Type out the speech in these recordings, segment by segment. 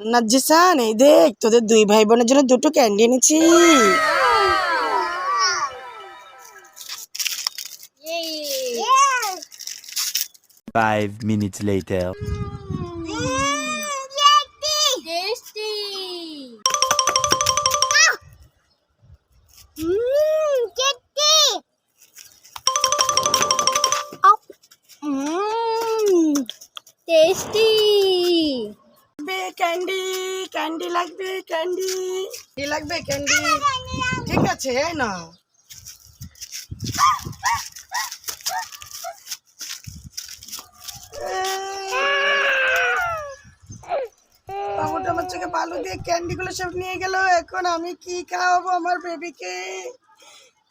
নাজিসান এই দেখ তোদের দুই ভাই বোনের জন্য দুটো ক্যান্ডি এনেছি Five minutes later. ক্যান্ডি লাগবে ক্যান্ডি কি লাগবে ক্যান্ডি ঠিক আছে, এই না আমার চোখে বালু দিয়ে ক্যান্ডি গুলো সব নিয়ে গেল। এখন আমি কি খাওয়াবো আমার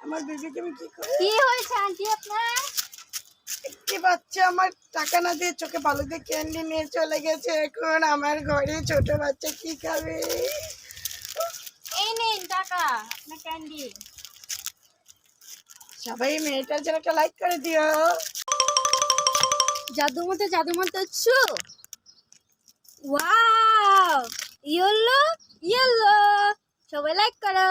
আমার আমি কি কি হয়েছে, আন্টি আপনার? একটি বাচ্চা আমার টাকা না দিয়ে চোখে বালু দিয়ে ক্যান্ডি নিয়ে চলে গেছে এখন। আমার ঘরে ছোট বাচ্চা কি খাবে? এই নিন টাকা আপনার ক্যান্ডি সবাই মেয়েটার জন্য একটা লাইক করে দিও। জাদু মতো জাদু মতো ছু ওয়াও ইয়েলো ইয়েলো সবাই লাইক করো।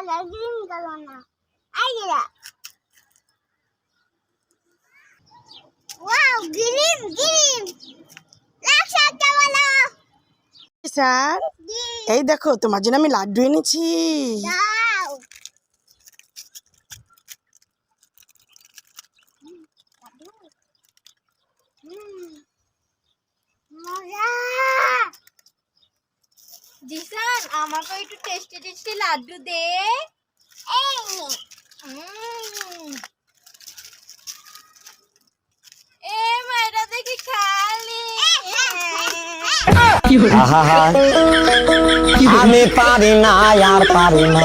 কালার গ্রিন কালার না আইরা ওয়াও গ্রিন গ্রিন লাক্সা চাওয়ালা স্যার, এই দেখো, তোমার জন্য আমি লাড্ডু এনেছি দাও জিসান আমাকে একটু টেস্টি টেস্টি লাড্ডু দে। এ মেয়েটা দেখি খালি। আমি পারি না আর পারি না।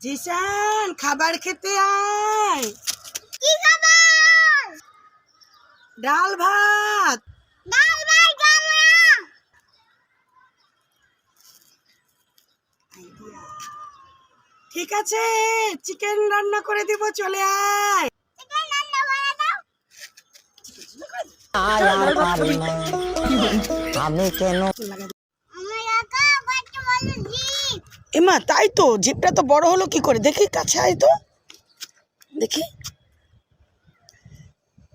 জিসান খাবার খেতে আয়। ডাল ভাত ডাল ভাত খাব না ঠিক আছে চিকেন রান্না করে দিব চলে আয়। আমি কেন এমা তাই তো জিপটা তো বড় হলো কি করে? দেখি কাছে আয় তো। দেখি।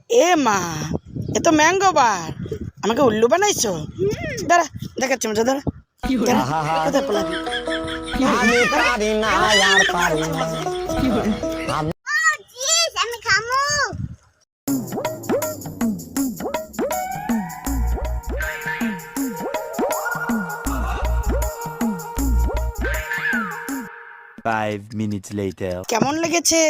এ মা এ তো ম্যাঙ্গো বার আমাকে উল্লু বানাইছো? দাঁড়া দেখাচ্ছি মজা দাঁড়া? আমি পারি না আর পারি না। আমি ও জিস আমি খামু Five minutes later. কেমন লেগেছে?